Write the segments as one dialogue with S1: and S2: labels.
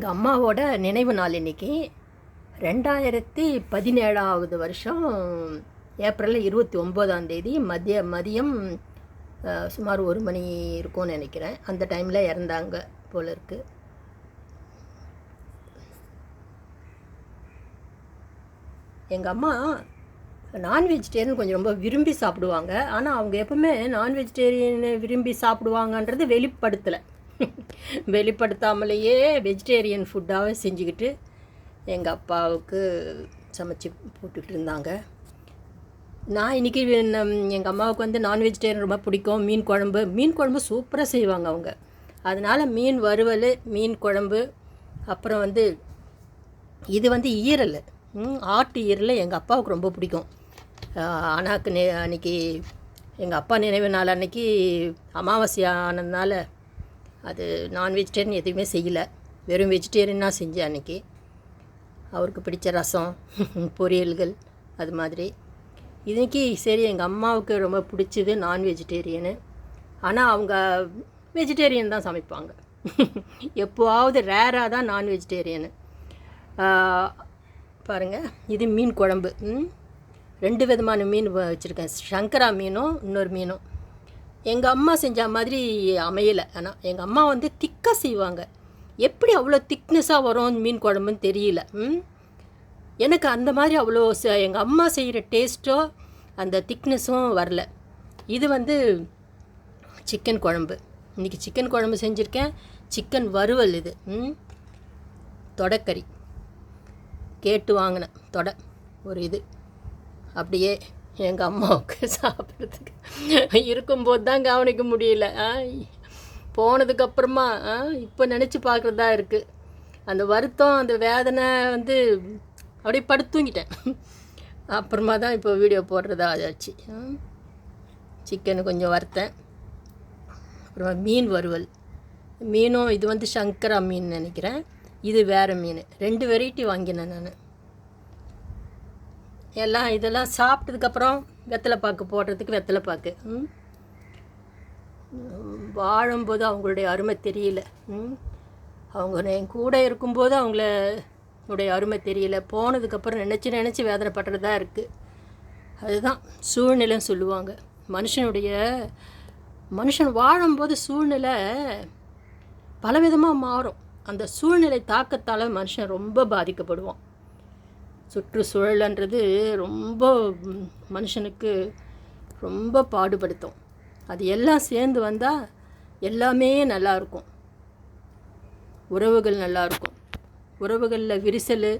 S1: எங்கள் அம்மாவோட நினைவு நாள் இன்னைக்கு ரெண்டாயிரத்தி பதினேழாவது வருஷம் ஏப்ரல் இருபத்தி ஒம்போதாம் தேதி மதிய மதியம் சுமார் ஒரு மணி இருக்கும்னு நினைக்கிறேன். அந்த டைமில் இறந்தாங்க போல இருக்கு. எங்கள் அம்மா நான் வெஜிடேரியன் கொஞ்சம் ரொம்ப விரும்பி சாப்பிடுவாங்க. ஆனால் அவங்க எப்பவுமே நான் வெஜிடேரியன் விரும்பி சாப்பிடுவாங்கன்றது வெளிப்படுத்தலை. வெளிப்படுத்தாமலேயே வெஜிடேரியன் ஃபுட்டாகவே செஞ்சுக்கிட்டு எங்கள் அப்பாவுக்கு சமைச்சு போட்டுக்கிட்டு இருந்தாங்க. நான் இன்றைக்கி எங்கள் அம்மாவுக்கு வந்து நான் வெஜிடேரியன் ரொம்ப பிடிக்கும். மீன் குழம்பு மீன் குழம்பு சூப்பராக செய்வாங்க அவங்க. அதனால் மீன் வறுவல் மீன் குழம்பு அப்புறம் வந்து இது வந்து ஈரல். ம், ஆட்டு ஈரல் எங்கள் அப்பாவுக்கு ரொம்ப பிடிக்கும். ஆஹ், அண்ணாக்கு நே எங்கள் அப்பா நினைவு நாள் அன்னைக்கு அமாவாசை ஆனதுனால அது நான் வெஜிடேரியன் எதுவுமே செய்யலை. வெறும் வெஜிடேரியனாக செஞ்சேன் அன்றைக்கி அவருக்கு பிடிச்ச ரசம் பொரியல்கள் அது மாதிரி. இன்றைக்கி சரி எங்கள் அம்மாவுக்கு ரொம்ப பிடிச்சது நான் வெஜிடேரியனு ஆனால் அவங்க வெஜிடேரியன் தான் சமைப்பாங்க. எப்போவாவது ரேராக தான் நான் வெஜிடேரியனு பாருங்கள் இது மீன் குழம்பு. ம்? ரெண்டு விதமான மீன் வச்சுருக்கேன். சங்கரா மீனும் இன்னொரு மீனும். எங்கள் அம்மா செஞ்ச மாதிரி அமையலை. ஆனால் எங்கள் அம்மா வந்து திக்காக செய்வாங்க. எப்படி அவ்வளோ திக்னஸாக வரும் மீன் குழம்புன்னு தெரியல. எனக்கு அந்த மாதிரி அவ்வளோ எங்கள் அம்மா செய்கிற டேஸ்ட்டோ அந்த திக்னஸும் வரல. இது வந்து சிக்கன் குழம்பு. இன்றைக்கி சிக்கன் குழம்பு செஞ்சுருக்கேன். சிக்கன் வறுவல் இது. ம்? தொடக்கறி. கேட்டு வாங்கினேன். தொடை ஒரு இது. அப்படியே எங்கள் அம்மாவுக்கு சாப்பிட்றதுக்கு. இருக்கும்போது தான் கவனிக்க முடியல. போனதுக்கப்புறமா இப்போ நினச்சி பார்க்குறதா இருக்குது அந்த வருத்தம் அந்த வேதனை வந்து அப்படியே படுத்துங்கிட்டேன். அப்புறமா தான் இப்போ வீடியோ போடுறதா ஆச்சு சிக்கனு கொஞ்சம் வறுத்தேன். அப்புறமா மீன் வறுவல். மீனும் இது வந்து சங்கரா மீன் நினைக்கிறேன். இது வேறு மீன். ரெண்டு வெரைட்டி வாங்கினேன் நான். எல்லாம் இதெல்லாம் சாப்பிட்டதுக்கப்புறம் வெத்தலை பாக்கு போடுறதுக்கு வெத்தலை பாக்கு வாழும்போது அவங்களுடைய அருமை தெரியல அவங்க என் கூட இருக்கும்போது அவங்கள உடைய அருமை தெரியல. போனதுக்கப்புறம் நினச்சி நினச்சி வேதனைப்படுறதா இருக்குது அதுதான் சூழ்நிலைன்னு சொல்லுவாங்க. மனுஷனுடைய மனுஷன் வாழும்போது சூழ்நிலை பலவிதமாக மாறும். அந்த சூழ்நிலை தாக்கத்தால் மனுஷன் ரொம்ப பாதிக்கப்படுவான். சுற்றுச்சூழல்ன்றது ரொம்ப மனுஷனுக்கு ரொம்ப பாடுபடுத்தும். அது எல்லாம் சேர்ந்து வந்தால் எல்லாமே நல்லாயிருக்கும் உறவுகள் நல்லாயிருக்கும் உறவுகளில் விரிசல்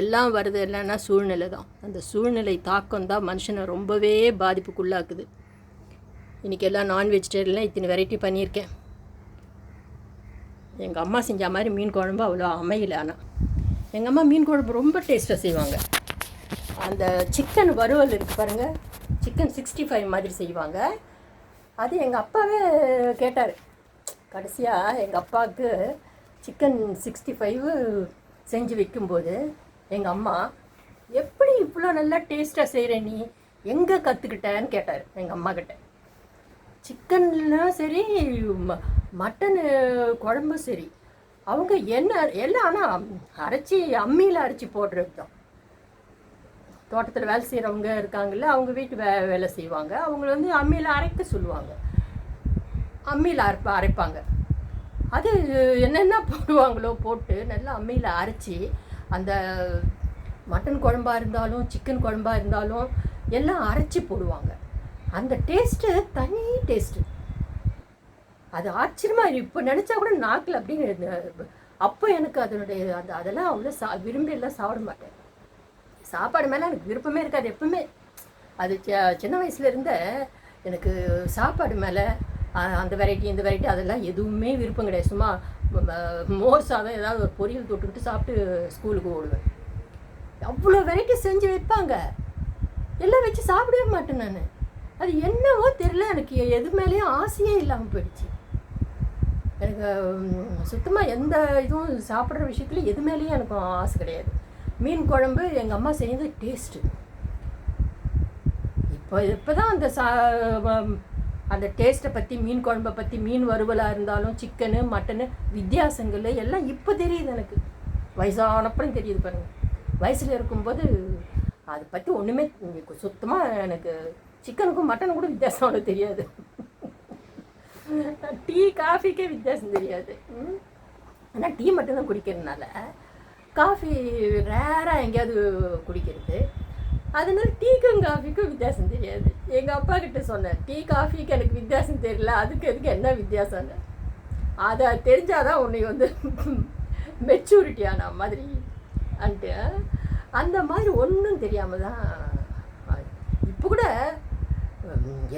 S1: எல்லாம் வருது என்னன்னா சூழ்நிலை தான். அந்த சூழ்நிலை தாக்கம் தான் மனுஷனை ரொம்பவே பாதிப்புக்குள்ளாக்குது. இன்றைக்கி எல்லாம் நான் வெஜிடேரியன்லாம் இத்தனை வெரைட்டி பண்ணியிருக்கேன். எங்கள் அம்மா செஞ்ச மாதிரி மீன் குழம்பு அவ்வளோ அமையல ஆனால் எங்கள் அம்மா மீன் குழம்பு ரொம்ப டேஸ்ட்டாக செய்வாங்க. அந்த சிக்கன் வறுவல் இருக்குது பாருங்கள் சிக்கன் சிக்ஸ்டி ஃபைவ் மாதிரி செய்வாங்க. அது எங்கள் அப்பாவே கேட்டார். கடைசியாக எங்கள் அப்பாவுக்கு சிக்கன் சிக்ஸ்டி ஃபைவ் செஞ்சு வைக்கும்போது எங்கள் அம்மா எப்படி இவ்வளோ நல்லா டேஸ்ட்டாக செய்கிற நீ? எங்கே கற்றுக்கிட்டேன்னு கேட்டார் எங்கள் அம்மா கிட்ட. சிக்கன்லாம் சரி ம மட்டனு குழம்பும் சரி. அவங்க என்ன எல்லாம் ஆனால் அரைச்சி அம்மியில் அரைச்சி போடுறது தான் தோட்டத்தில் வேலை செய்கிறவங்க இருக்காங்கல்ல அவங்க வீட்டு வே வேலை செய்வாங்க. அவங்கள வந்து அம்மியில் அரைக்க சொல்லுவாங்க. அம்மியில் அரைப்ப அரைப்பாங்க. அது என்னென்ன போடுவாங்களோ போட்டு நல்லா அம்மியில் அரைச்சி அந்த மட்டன் குழம்பா இருந்தாலும் சிக்கன் குழம்பா இருந்தாலும் எல்லாம் அரைச்சி போடுவாங்க. அந்த டேஸ்ட்டு தனி டேஸ்ட்டு அது ஆச்சரியமா இப்போ நினச்சா கூட நாக்கில் அப்படின்னு அப்போ எனக்கு அதனுடைய அந்த அதெல்லாம் அவ்வளோ சா விரும்பி எல்லாம் சாப்பிட மாட்டேன். சாப்பாடு மேலே எனக்கு விருப்பமே இருக்காது எப்பவுமே. அது சின்ன வயசுல இருந்த எனக்கு சாப்பாடு மேலே அந்த வெரைட்டி இந்த வெரைட்டி அதெல்லாம் எதுவுமே விருப்பம் கிடையாது. சும்மா மோர் சாதம் ஏதாவது ஒரு பொரியல் தொட்டுக்கிட்டு சாப்பிட்டு ஸ்கூலுக்கு ஓடுவேன். அவ்வளோ வெரைட்டி செஞ்சு வைப்பாங்க. எல்லாம் வச்சு சாப்பிடவே மாட்டேன் நான். அது என்னவோ தெரியல எனக்கு எது மேலேயும் ஆசையே இல்லாமல் போயிடுச்சு. எனக்கு சுத்தமாக எந்த இதுவும் சாப்பிட்ற விஷயத்துல எது மேலேயும் எனக்கு ஆசை கிடையாது. மீன் குழம்பு எங்கள் அம்மா செய்யறது டேஸ்ட்டு இப்போ இப்போ தான் அந்த சா அந்த டேஸ்ட்டை பற்றி மீன் குழம்பை பற்றி மீன் வறுவலாக இருந்தாலும் சிக்கனு மட்டனு வித்தியாசங்கள் எல்லாம் இப்போ தெரியுது எனக்கு. வயசானப்பறம் தெரியுது பாருங்கள் வயசில் இருக்கும்போது அதை பற்றி ஒன்றுமே சுத்தமாக எனக்கு சிக்கனுக்கும் மட்டனுக்கும் கூட வித்தியாசம் அவ்வளோ தெரியாது. டீ காஃபிக்கே வித்தியாசம் தெரியாது. ஆனால் டீ மட்டும்தான் குடிக்கிறதுனால காஃபி ரேராக எங்கேயாவது குடிக்கிறது. அதனால டீக்கும் காஃபிக்கும் வித்தியாசம் தெரியாது. எங்கள் அப்பா கிட்ட சொன்னேன் டீ காஃபிக்கு எனக்கு வித்தியாசம் தெரியல அதுக்கு எதுக்கு என்ன வித்தியாசம்னு? அதை தெரிஞ்சாதான் உன்னை வந்து மெச்சூரிட்டியான மாதிரி அன்ட்டு அந்த மாதிரி ஒன்றும் தெரியாமல் தான் இப்போ கூட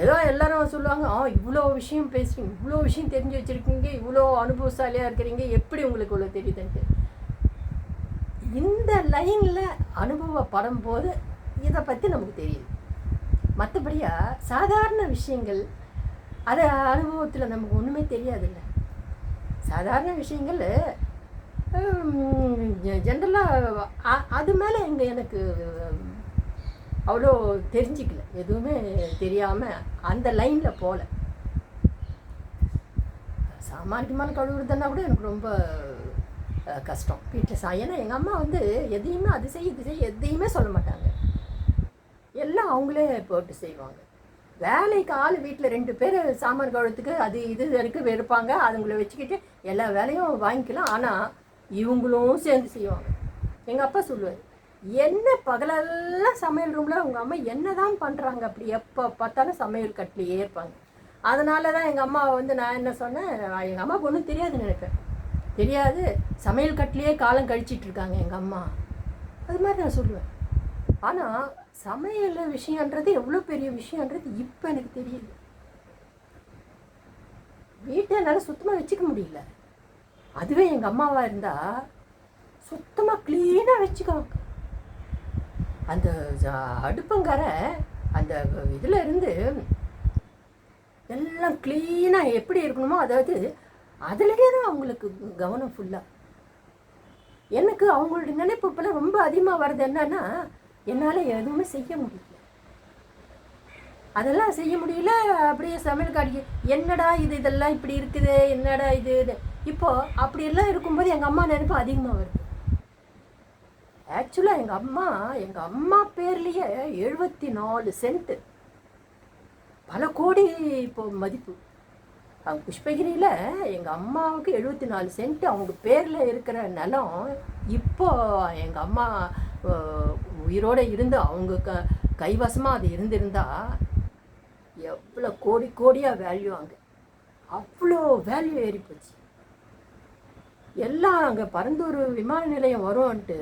S1: ஏதோ எல்லாரும் சொல்லுவாங்க ஆ இவ்வளோ விஷயம் பேசுறீங்க இவ்வளோ விஷயம் தெரிஞ்சு வச்சுருக்கீங்க இவ்வளோ அனுபவசாலியாக இருக்கிறீங்க எப்படி உங்களுக்கு இவ்வளோ தெரியுதுன்ட்டு? இந்த லைனில் அனுபவப்படும் போது இதை பற்றி நமக்கு தெரியுது. மற்றபடியா சாதாரண விஷயங்கள் அது அனுபவத்தில் நமக்கு ஒன்றுமே தெரியாதுல்ல. சாதாரண விஷயங்கள் ஜென்ரலாக அது மேலே எங்கள் எனக்கு அவ்வளோ தெரிஞ்சிக்கல. எதுவுமே தெரியாமல் அந்த லைனில் போகல சாமானியமான கழுவுறதுன்னா கூட எனக்கு ரொம்ப கஷ்டம். வீட்டில் சா ஏன்னா எங்கள் அம்மா வந்து எதையுமே அது செய் இது செய் எதையுமே சொல்ல மாட்டாங்க. எல்லாம் அவங்களே போட்டு செய்வாங்க. வேலைக்கு ஆள் வீட்டில் ரெண்டு பேர் சாம்பார் கழுத்துக்கு அது இது வரைக்கும் வெறுப்பாங்க அதுங்களை வச்சுக்கிட்டு எல்லா வேலையும் வாங்கிக்கலாம். ஆனால் இவங்களும் சேர்ந்து செய்வாங்க. எங்கள் அப்பா சொல்லுவார் என்ன பகலெல்லாம் சமையல் ரூமில் உங்கள் அம்மா என்ன தான் பண்ணுறாங்க அப்படி எப்போ பார்த்தாலும் சமையல் கட்டிலேயே இருப்பாங்க. அதனால தான் எங்கள் அம்மா வந்து நான் என்ன சொன்னேன் எங்கள் அம்மாவுக்கு ஒன்றும் தெரியாதுன்னு நினைப்பேன். தெரியாது. சமையல் கட்டிலேயே காலம் கழிச்சிட்டு இருக்காங்க எங்கள் அம்மா. அது மாதிரி நான் சொல்லுவேன். ஆனால் சமையல் விஷயன்றது எவ்வளோ பெரிய விஷயன்றது இப்போ எனக்கு தெரியுது வீட்டை என்னால் சுத்தமாக வச்சுக்க முடியல. அதுவே எங்கள் அம்மாவாக இருந்தால் சுத்தமாக க்ளீனாக வச்சுக்குவாங்க. அந்த ஜ- அந்த இதில் இருந்து எல்லாம் க்ளீனாக எப்படி இருக்கணுமோ அதாவது அதுலேயே தான் அவங்களுக்கு கவனம் ஃபுல்லாக எனக்கு அவங்களுடைய நினைப்பு இப்போலாம் ரொம்ப அதிகமாக வர்றது என்னன்னா என்னால் எதுவுமே செய்ய முடியல. அதெல்லாம் செய்ய முடியல அப்படியே சமையல் காடிக்கு என்னடா இது இதெல்லாம் இப்படி இருக்குது என்னடா இது? இது. இப்போ அப்படியெல்லாம் இருக்கும்போது எங்கள் அம்மா நினைப்பு அதிகமாக வருது. ஆக்சுவலாக எங்கள் அம்மா எங்கள் அம்மா பேர்லேயே எழுபத்தி நாலு சென்ட்டு பல கோடி இப்போ மதிப்பு. அவங்க புஷ்பகிரியில் எங்கள் அம்மாவுக்கு எழுபத்தி நாலு சென்ட் அவங்க பேரில் இருக்கிற நிலம் இப்போ எங்கள் அம்மா உயிரோடு இருந்து அவங்க க கைவசமாக அது இருந்திருந்தா எவ்வளோ கோடி கோடியாக வேல்யூ அங்கே. அவ்வளோ வேல்யூ ஏறி போச்சு எல்லாம் அங்கே பரந்தூர் விமான நிலையம் வரும்ன்ட்டு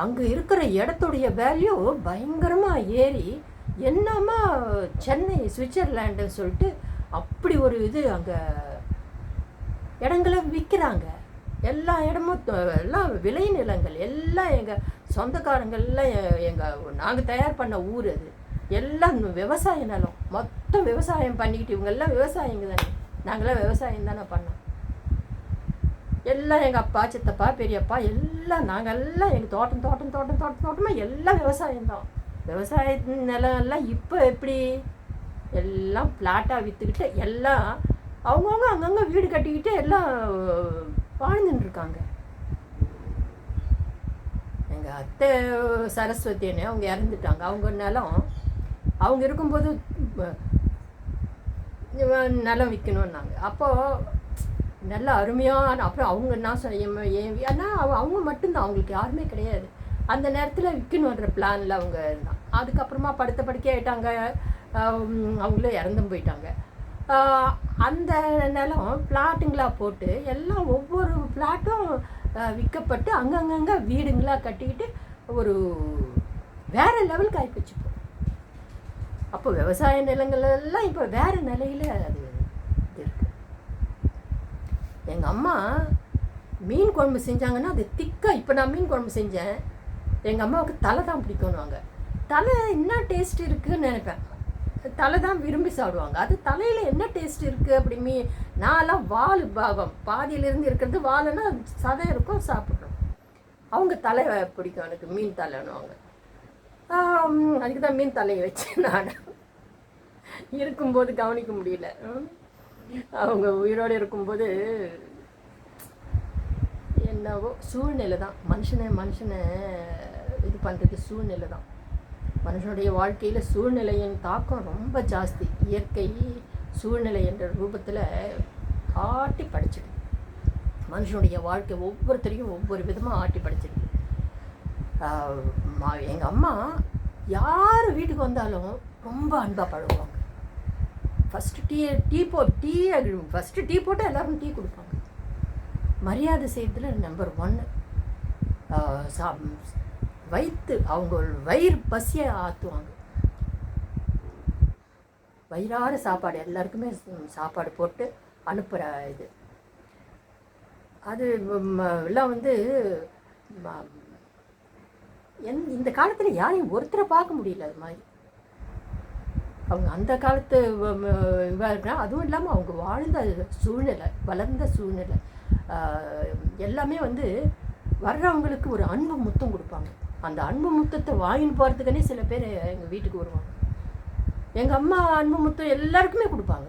S1: அங்கே இருக்கிற இடத்துடைய வேல்யூ பயங்கரமாக ஏறி என்னமா சென்னை சுவிட்சர்லாண்டுன்னு சொல்லிட்டு அப்படி ஒரு இது அங்கே இடங்களை விற்கிறாங்க எல்லா இடமும் எல்லாம் விளை நிலங்கள் எல்லாம் எங்கள் சொந்தக்காரங்கள்லாம் எங்கள் நாங்கள் தயார் பண்ண ஊர் அது. எல்லாம் விவசாய நிலம். மொத்தம் விவசாயம் பண்ணிக்கிட்டு இவங்கெல்லாம் விவசாயிங்க தானே. நாங்களாம் விவசாயம் தானே பண்ணோம். எல்லாம் எங்கள் அப்பா சித்தப்பா பெரியப்பா எல்லாம் நாங்கள் எல்லாம் எங்கள் தோட்டம் தோட்டம் தோட்டம் தோட்டம் தோட்டமாக எல்லாம் விவசாயம்தான் விவசாய நிலம் எல்லாம் இப்போ எப்படி? எல்லாம் பிளாட்டாக விற்றுக்கிட்டு எல்லாம் அவங்கவுங்க அங்கங்கே வீடு கட்டிக்கிட்டு எல்லாம் வாழ்ந்துட்டுருக்காங்க எங்கள் அத்தை சரஸ்வதின்னு அவங்க இறந்துட்டாங்க. அவங்க நிலம் அவங்க இருக்கும்போது நிலம் விற்கணுன்னாங்க அப்போது நல்ல அருமையான அப்புறம் அவங்க என்ன சொன்னேன் ஏன் என் அவங்க மட்டும்தான் அவங்களுக்கு யாருமே கிடையாது. அந்த நேரத்தில் விற்கணுன்ற பிளானில் அவங்க இருந்தான் அதுக்கப்புறமா படுத்த படுக்கே ஆயிட்டாங்க. அவங்களே இறந்தும் போயிட்டாங்க. அந்த நிலம் பிளாட்டுங்களாக போட்டு எல்லாம் ஒவ்வொரு பிளாட்டும் விற்கப்பட்டு அங்கங்கங்க வீடுங்களா கட்டிக்கிட்டு ஒரு வேற லெவலுக்கு ஆகிப்போச்சு வச்சுப்போம் அப்போ விவசாய நிலங்கள் எல்லாம் இப்போ வேறு நிலையில அது எங்கள் அம்மா மீன் குழம்பு செஞ்சாங்கன்னா அது திக்காக இப்போ நான் மீன் குழம்பு செஞ்சேன். எங்கள் அம்மாவுக்கு தலை தான் பிடிக்கணுவாங்க தலை என்ன டேஸ்ட் இருக்குதுன்னு நினைப்பேன். தலை தான் விரும்பி சாப்பிடுவாங்க. அது தலையில் என்ன டேஸ்ட் இருக்குது அப்படி மீ நான்லாம் வால் பாகம் பாதியிலேருந்து இருக்கிறது வாழைன்னா சதை இருக்கும் சாப்பிட்றோம் அவங்க தலை பிடிக்கும் எனக்கு மீன் தலைன்னுவாங்க. அதுக்கு தான் மீன் தலையை வச்சேன் நான். இருக்கும்போது கவனிக்க முடியல. ம். அவங்க உயிரோடு இருக்கும்போது என்னவோ சூழ்நிலை தான். மனுஷனை மனுஷனை இது பண்ணுறது சூழ்நிலை தான். மனுஷனுடைய வாழ்க்கையில் சூழ்நிலையின் தாக்கம் ரொம்ப ஜாஸ்தி. இயற்கை சூழ்நிலை என்ற ரூபத்தில் ஆட்டி படிச்சிடுது மனுஷனுடைய வாழ்க்கை ஒவ்வொருத்தரையும் ஒவ்வொரு விதமாக ஆட்டி படிச்சிடுது எங்கள் அம்மா யார் வீட்டுக்கு வந்தாலும் ரொம்ப அன்பாக பழகுவாங்க. ஃபஸ்ட்டு டீ டீ போ டீ ஃபஸ்ட்டு டீ போட்டு எல்லோரும் டீ கொடுப்பாங்க. மரியாதை செய்யறதுல நம்பர் ஒன்று சா வயிற்று அவங்க வயிறு பசியை ஆற்றுவாங்க வயிறார சாப்பாடு எல்லாருக்குமே சாப்பாடு போட்டு அனுப்புகிற இது. அது எல்லாம் வந்து என் இந்த காலத்தில் யாரையும் ஒருத்தரை பார்க்க முடியல அது மாதிரி. அவங்க அந்த காலத்து வ- அதுவும் இல்லாமல் அவங்க வாழ்ந்த சூழ்நிலை வளர்ந்த சூழ்நிலை எல்லாமே வந்து வர்றவங்களுக்கு ஒரு அன்பு முத்தம் கொடுப்பாங்க. அந்த அன்பு முத்தத்தை வாங்கின்னு போகிறதுக்குனே சில பேர் எங்கள் வீட்டுக்கு வருவாங்க. எங்கள் அம்மா அன்பு முத்தம் எல்லாருக்குமே கொடுப்பாங்க.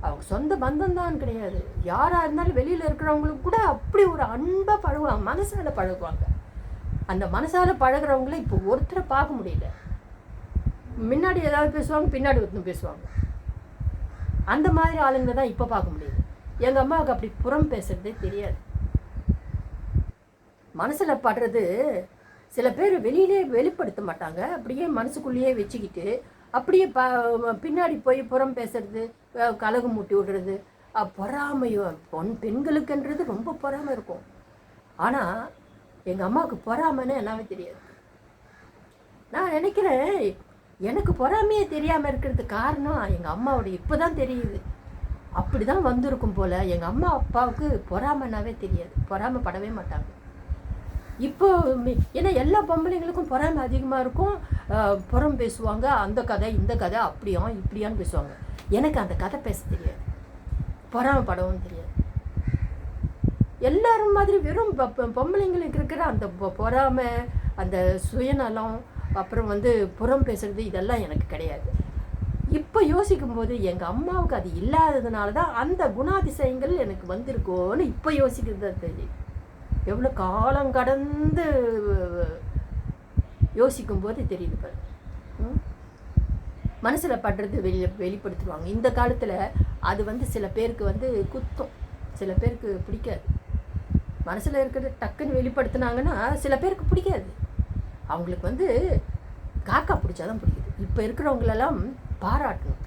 S1: அவங்க சொந்த பந்தம் தான் கிடையாது. யாராக இருந்தாலும் வெளியில் இருக்கிறவங்களுக்கு கூட அப்படி ஒரு அன்பாக பழகுவாங்க மனசால பழகுவாங்க. அந்த மனசால் பழகிறவங்கள இப்போ ஒருத்தரை பார்க்க முடியல. முன்னாடி ஏதாவது பேசுவாங்க பின்னாடி ஒருத்தர் பேசுவாங்க. அந்த மாதிரி ஆளுங்க தான் இப்போ பார்க்க முடியுது. எங்கள் அம்மாவுக்கு அப்படி புறம் பேசுறதே தெரியாது. மனசில் படுறது சில பேர் வெளியிலே வெளிப்படுத்த மாட்டாங்க. அப்படியே மனசுக்குள்ளேயே வச்சுக்கிட்டு அப்படியே ப பின்னாடி போய் புறம் பேசுறது கலகு மூட்டி விடுறது பொறாமையும் பொன் பெண்களுக்குன்றது ரொம்ப பொறாமை இருக்கும். ஆனால் எங்கள் அம்மாவுக்கு பொறாமைன்னு என்னவே தெரியாது. நான் நினைக்கிறேன் எனக்கு பொறாமையே தெரியாமல் இருக்கிறதுக்கு காரணம் எங்கள் அம்மாவோட இப்போ தான் தெரியுது. அப்படி தான் வந்திருக்கும் போல் எங்கள் அம்மா அப்பாவுக்கு பொறாமைனாவே தெரியாது. பொறாமைப்படவே மாட்டாங்க. இப்போ ஏன்னா எல்லா பொம்பளைங்களுக்கும் பொறாமை அதிகமாக இருக்கும். புறம் பேசுவாங்க. அந்த கதை இந்த கதை அப்படியா இப்படியான்னு பேசுவாங்க. எனக்கு அந்த கதை பேச தெரியாது. பொறாமைப்படவும் தெரியாது. எல்லாரும் மாதிரி வெறும் பொம்பளைங்களுக்கு இருக்கிற அந்த பொ- பொறாமை அந்த சுயநலம் அப்புறம் வந்து புறம் பேசுறது இதெல்லாம் எனக்கு கிடையாது. இப்போ யோசிக்கும்போது எங்கள் அம்மாவுக்கு அது இல்லாததுனால தான் அந்த குணாதிசயங்கள் எனக்கு வந்திருக்கோன்னு இப்போ யோசிக்கிறது தெரியும் எவ்வளோ காலம் கடந்து யோசிக்கும்போது தெரியுது பாரு மனசில் படுறது வெளி வெளிப்படுத்துவாங்க இந்த காலத்தில் அது வந்து சில பேருக்கு வந்து குத்தம். சில பேருக்கு பிடிக்காது. மனசில் இருக்கிறது டக்குன்னு வெளிப்படுத்துனாங்கன்னா சில பேருக்கு பிடிக்காது. அவங்களுக்கு வந்து காக்கா பிடிச்சாதான் பிடிக்குது. இப்போ இருக்கிறவங்களெல்லாம் பாராட்டணும்.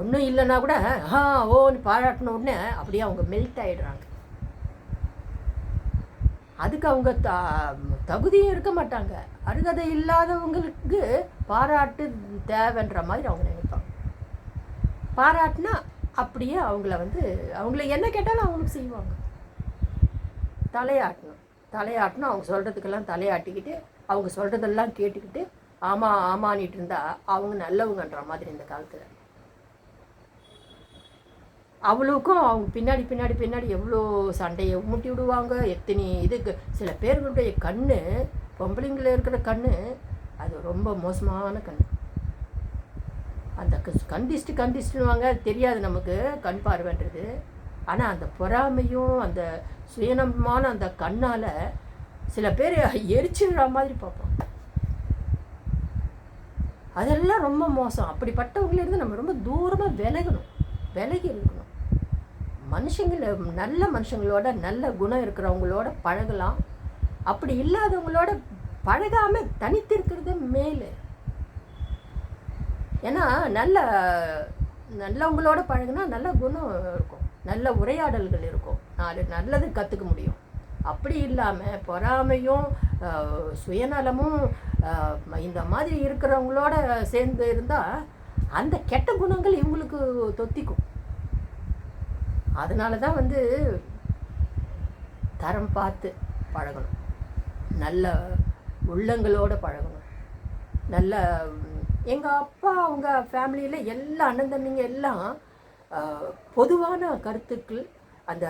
S1: ஒன்றும் இல்லைன்னா கூட ஆ ஓன்னு பாராட்டின உடனே அப்படியே அவங்க மெல்ட் ஆகிடுறாங்க அதுக்கு அவங்க த தகுதியும் இருக்க மாட்டாங்க. அருகதை இல்லாதவங்களுக்கு பாராட்டு தேவைன்ற மாதிரி அவங்க நினைப்பாங்க. பாராட்டினா அப்படியே அவங்கள வந்து அவங்கள என்ன கேட்டாலும் அவங்களுக்கு செய்வாங்க. தலையாட்டணும். தலையாட்டணும் அவங்க சொல்கிறதுக்கெல்லாம் தலையாட்டிக்கிட்டு அவங்க சொல்கிறதெல்லாம் கேட்டுக்கிட்டு ஆமாம் ஆமான்னுட்டு இருந்தால் அவங்க நல்லவங்கன்ற மாதிரி இந்த காலத்தில். அவளுக்கும் அவங்க பின்னாடி பின்னாடி பின்னாடி எவ்வளோ சண்டையை மூட்டி விடுவாங்க எத்தனை இதுக்கு சில பேர்களுடைய கண் பொம்பளைங்கள இருக்கிற கண் அது ரொம்ப மோசமான கண் அந்த கண்டிஸ்ட்டு கண் தெரியாது நமக்கு கண் பார்வைன்றது. ஆனால் அந்த பொறாமையும் அந்த சுயநலமான அந்த கண்ணால் சில பேர் எரிச்சிடுற மாதிரி பார்ப்போம். அதெல்லாம் ரொம்ப மோசம். அப்படிப்பட்டவங்களிருந்து நம்ம ரொம்ப தூரமாக விலகணும். விலகி இருக்கணும். மனுஷங்கள நல்ல மனுஷங்களோட நல்ல குணம் இருக்கிறவங்களோட பழகலாம். அப்படி இல்லாதவங்களோட பழகாமல் தனித்திருக்கிறது மேலே மேலு. ஏன்னா நல்ல நல்லவங்களோட பழகுனா நல்ல குணம் இருக்கும். நல்ல உரையாடல்கள் இருக்கும். நாலு நல்லது கற்றுக்க முடியும். அப்படி இல்லாமல் பொறாமையும் சுயநலமும் இந்த மாதிரி இருக்கிறவங்களோட சேர்ந்து இருந்தால் அந்த கெட்ட குணங்கள் இவங்களுக்கு தொத்திக்கும். அதனால தான் வந்து தரம் பார்த்து பழகணும். நல்ல உள்ளங்களோட பழகணும். நல்ல எங்கள் அப்பா அவங்க ஃபேமிலியில் எல்லா அண்ணன் தம்பிங்க எல்லாம் பொதுவான கருத்துக்கள் அந்த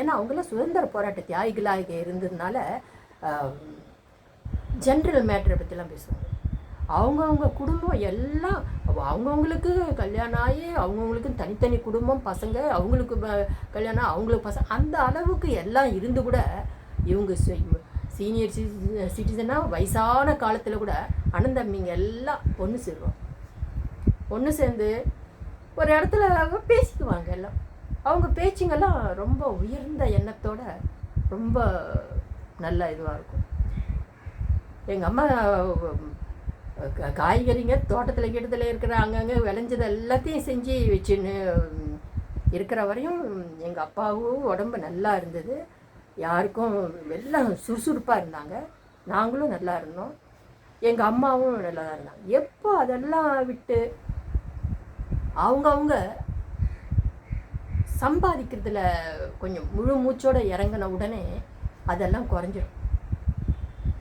S1: ஏன்னா அவங்களாம் சுதந்திர போராட்ட தியாகிகளாக இருந்ததுனால ஜென்ரல் மேட்டரை பற்றிலாம் பேசுவாங்க. அவங்கவுங்க குடும்பம் எல்லாம் அவங்கவுங்களுக்கு கல்யாணம் ஆகி அவங்கவுங்களுக்கு தனித்தனி குடும்பம் பசங்க அவங்களுக்கு கல்யாணம் அவங்களுக்கு பசங்க அந்த அளவுக்கு எல்லாம் இருந்து கூட இவங்க சீனியர் சிட்டிசனாக வயசான காலத்தில் கூட அண்ணன் தம்பிங்க எல்லாம் ஒன்று சேருவாங்க. ஒன்று சேர்ந்து ஒரு இடத்துல பேசிக்குவாங்க எல்லாம். அவங்க பேச்சுங்கெல்லாம் ரொம்ப உயர்ந்த எண்ணத்தோட ரொம்ப நல்ல இதுவாக இருக்கும். எங்கள் அம்மா க- காய்கறிங்க தோட்டத்தில் கிட்டத்தில் இருக்கிற அங்கங்கே விளைஞ்சது எல்லாத்தையும் செஞ்சு வச்சுன்னு இருக்கிற வரையும் எங்கள் அப்பாவும் உடம்பு நல்லா இருந்தது. யாருக்கும் எல்லாம் சுறுசுறுப்பாக இருந்தாங்க. நாங்களும் நல்லா இருந்தோம். எங்கள் அம்மாவும் நல்லா தான் இருந்தாங்க. எப்போ அதெல்லாம் விட்டு அவங்கவுங்க சம்பாதிக்கிறதுல கொஞ்சம் முழு மூச்சோடு இறங்கின உடனே அதெல்லாம் குறைஞ்சிரும்.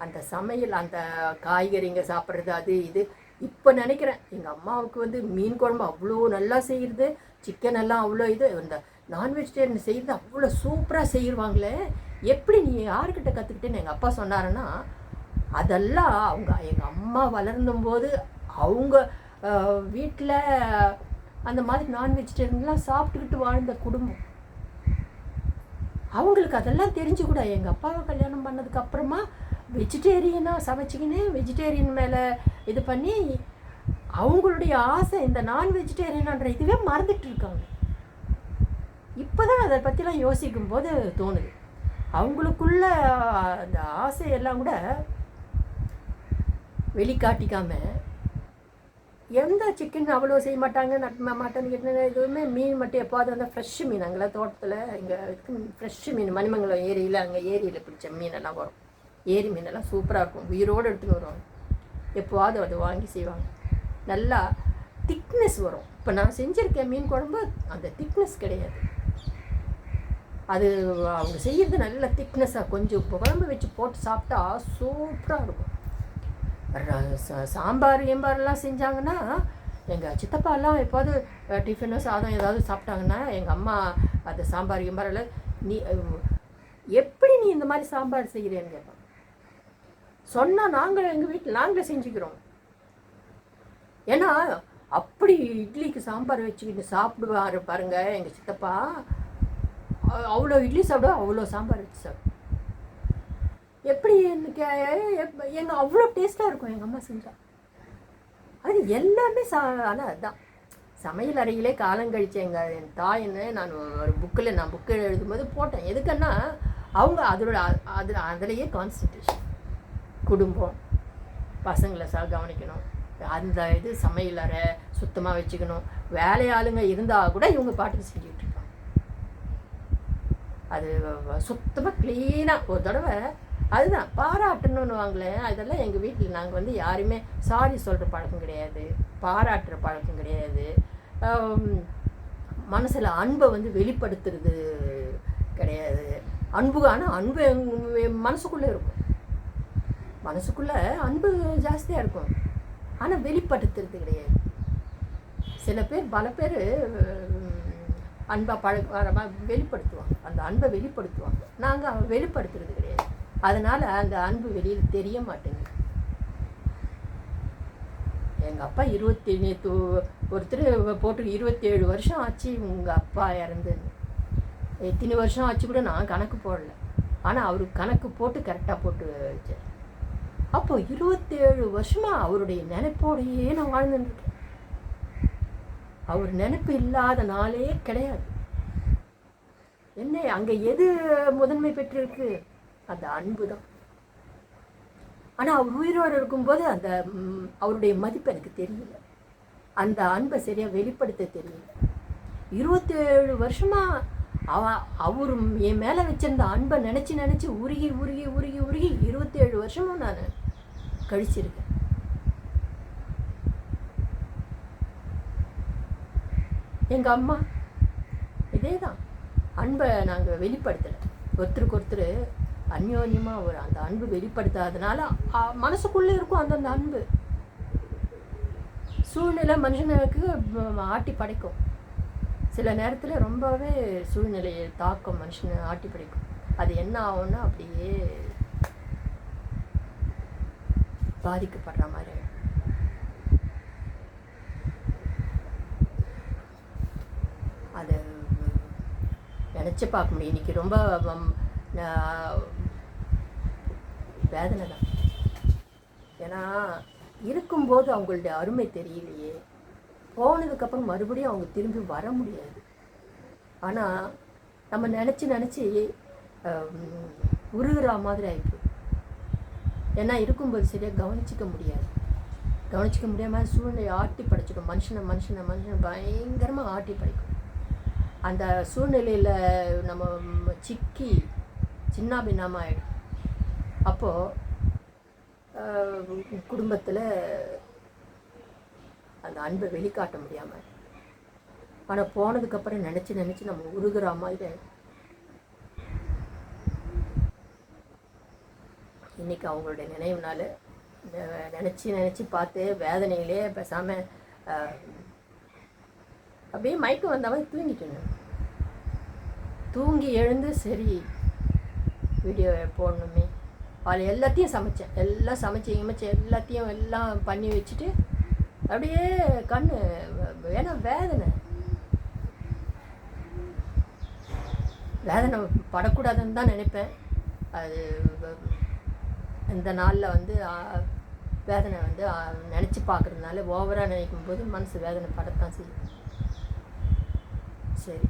S1: அந்த சமையல் அந்த காய்கறிங்க சாப்பிட்றது அது இது. இப்போ நினைக்கிறேன் எங்கள் அம்மாவுக்கு வந்து மீன் குழம்பு அவ்வளோ நல்லா செய்கிறது சிக்கன் எல்லாம் அவ்வளோ இது இந்த நான்வெஜிடேரியன் செய்கிறது அவ்வளோ சூப்பராக செய்வாங்களே எப்படி நீ யாருக்கிட்ட கற்றுக்கிட்டேன்னு எங்கள் அப்பா சொன்னாருன்னா அதெல்லாம் அவங்க எங்கள் அம்மா வளர்ந்தும் போது அவங்க வீட்டில் அந்த மாதிரி நான் வெஜிடேரியன்லாம் சாப்பிட்டுக்கிட்டு வாழ்ந்த குடும்பம். அவங்களுக்கு அதெல்லாம் தெரிஞ்சு கூட எங்கள் அப்பாவை கல்யாணம் பண்ணதுக்கு அப்புறமா வெஜிடேரியனாக சமைச்சிக்கின்னு வெஜிடேரியன் மேலே இது பண்ணி அவங்களுடைய ஆசை இந்த நான் வெஜிடேரியனான்ற இதுவே மறந்துட்டு இருக்காங்க. இப்போ தான் அதை பற்றிலாம் யோசிக்கும் போது தோணுது. அவங்களுக்குள்ள அந்த ஆசையெல்லாம் கூட வெளிக்காட்டிக்காமல் எந்த சிக்கன் அவ்வளோ செய்ய மாட்டாங்க? நட் மட்டன் கிட்டன் எதுவுமே மீன் மட்டும் எப்போது அந்த ஃப்ரெஷ் மீன். அங்கே தோட்டத்தில் இங்கே ஃப்ரெஷ் மீன். மணிமங்கலம் ஏரியில் அங்கே ஏரியில் பிடிச்ச மீனெல்லாம் வரும். ஏரி மீனெல்லாம் சூப்பராக இருக்கும். உயிரோடு எடுத்துன்னு வருவாங்க. எப்போவாது அதை வாங்கி செய்வாங்க. நல்லா திக்னஸ் வரும். இப்போ நான் செஞ்சுருக்கேன் மீன் குழம்பு அந்த திக்னஸ் கிடையாது. அது அவங்க செய்கிறது நல்ல திக்னஸாக கொஞ்சம் குழம்பு வச்சு போட்டு சாப்பிட்டா சூப்பராக இருக்கும். சாம்பார் ஏம்பார்லாம் செஞ்சாங்கன்னா எங்கள் சித்தப்பாலாம் எப்போது டிஃபனோ சாதம் ஏதாவது சாப்பிட்டாங்கன்னா எங்கள் அம்மா அந்த சாம்பார் ஏம்பாரில் நீ எப்படி நீ இந்த மாதிரி சாம்பார் செய்கிறேன்னு கேட்பான் சொன்னால் நாங்கள் எங்கள் வீட்டில் நாங்களே செஞ்சுக்கிறோம். ஏன்னா அப்படி இட்லிக்கு சாம்பார் வச்சுக்கிட்டு சாப்பிடுவாரு பாருங்கள் எங்கள் சித்தப்பா. அவ்வளோ இட்லி சாப்பிடுவா அவ்வளோ சாம்பார் வச்சு சாப்பிடுவோம் எப்படி எனக்கு எங்கள் அவ்வளோ டேஸ்ட்டாக இருக்கும் எங்கள் அம்மா செஞ்சா? அது எல்லாமே சா ஆனால் அதுதான் சமையல் அறையிலே காலம் கழிச்ச எங்கள் என் தாயின்னு நான் ஒரு புக்கில் நான் புக்கு எழுதும்போது போட்டேன். எதுக்குன்னா அவங்க அதோட அது அதுலேயே கான்சன்ட்ரேஷன் குடும்பம். பசங்களை சா கவனிக்கணும். அந்த இது சமையல் அறை சுத்தமாக வச்சுக்கணும். வேலையாளுங்க இருந்தால் கூட இவங்க பாட்டு செஞ்சுக்கிட்டு இருக்காங்க அது சுத்தமாக க்ளீனாக ஒரு தடவை அதுதான் பாராட்டணும்னு வாங்களே அதெல்லாம் எங்கள் வீட்டில் நாங்கள் வந்து யாருமே சாரி சொல்கிற பழக்கம் கிடையாது. பாராட்டுற பழக்கம் கிடையாது. மனசில் அன்பை வந்து வெளிப்படுத்துறது கிடையாது. அன்பு ஆனால் அன்பு மனசுக்குள்ளே இருக்கும். மனசுக்குள்ளே அன்பு ஜாஸ்தியாக இருக்கும். ஆனால் வெளிப்படுத்துறது கிடையாது. சில பேர் பல பேர் அன்பை பழ வெளிப்படுத்துவாங்க. அந்த அன்பை வெளிப்படுத்துவாங்க. நாங்கள் வெளிப்படுத்துறது கிடையாது. அதனால் அந்த அன்பு வெளியில் தெரிய மாட்டேங்குது. எங்கள் அப்பா இருபத்தி நேற்று ஒருத்தர் போட்டு இருபத்தேழு வருஷம் ஆச்சு உங்கள் அப்பா இறந்து எத்தனை வருஷம் ஆச்சு கூட நான் கணக்கு போடல. ஆனால் அவர் கணக்கு போட்டு கரெக்டாக போட்டு வச்சார். அப்போ இருபத்தேழு வருஷமாக அவருடைய நினைப்போடையே நான் வாழ்ந்துருக்கேன் அவர் நினைப்பு இல்லாத நாளே கிடையாது. என்ன அங்கே எது முதன்மை பெற்றிருக்கு? அந்த அன்பு தான் ஆனால் அவர் உயிரோடு இருக்கும்போது அந்த அவருடைய மதிப்பு எனக்கு தெரியல. அந்த அன்பை சரியாக வெளிப்படுத்த தெரியல. இருபத்தேழு வருஷமாக அவ அவர் என் மேலே வச்சிருந்த அன்பை நினச்சி நினச்சி உருகி உருகி உருகி உருகி இருபத்தேழு வருஷமும் நான் கழிச்சிருக்கேன். எங்கள் அம்மா இதே தான் அன்பை நாங்கள் வெளிப்படுத்தலை. ஒருத்தருக்கு ஒருத்தர் அந்யோன்யமாக ஒரு அந்த அன்பு வெளிப்படுத்தாதனால மனசுக்குள்ளே இருக்கும் அந்தந்த அன்பு. சூழ்நிலை மனுஷனுக்கு ஆட்டி படைக்கும். சில நேரத்தில் ரொம்பவே சூழ்நிலையை தாக்கம் மனுஷனை ஆட்டி படைக்கும். அது என்ன ஆகும்னா அப்படியே பாதிக்கப்படுற மாதிரி அது நினச்சி பார்க்க முடியும். இன்னைக்கு ரொம்ப வேதனை தான். ஏன்னா இருக்கும்போது அவங்களுடைய அருமை தெரியலையே. போனதுக்கப்புறம் மறுபடியும் அவங்க திரும்பி வர முடியாது. ஆனால் நம்ம நினச்சி நினச்சி உருகிற மாதிரி ஆயிடுது ஏன்னா இருக்கும்போது சரியாக கவனிச்சிக்க முடியாது. கவனிச்சிக்க முடியாமல் சூழ்நிலையை ஆட்டி படைச்சிடும். மனுஷனை மனுஷனை மனுஷனை பயங்கரமாக ஆட்டி படைக்கும். அந்த சூழ்நிலையில் நம்ம சிக்கி சின்ன பின்னமாக ஆகிடும் அப்போது குடும்பத்தில் அந்த அன்பை வெளிக்காட்ட முடியாமல் ஆனால் போனதுக்கப்புறம் நினச்சி நினச்சி நம்ம உருகிற மாதிரி இன்றைக்கி இன்னைக்கு அவங்களுடைய நினைவுனால நினச்சி நினச்சி பார்த்து வேதனையிலே பேசாமல் அப்படியே மயக்கம் வந்தாமல் தூங்கிக்கணும் தூங்கி எழுந்து சரி வீடியோ போடணுமே அதில் எல்லாத்தையும் சமைச்சேன். எல்லாம் சமைச்சு இமைச்சு எல்லாத்தையும் எல்லாம் பண்ணி வச்சுட்டு அப்படியே கண் ஏன்னா வேதனை. வேதனை படக்கூடாதுன்னு தான் நினைப்பேன். அது இந்த நாளில் வந்து வேதனை வந்து நினச்சி பார்க்குறதுனால ஓவராக நினைக்கும் போது மனசு வேதனை படத்தான் செய்யும். சரி.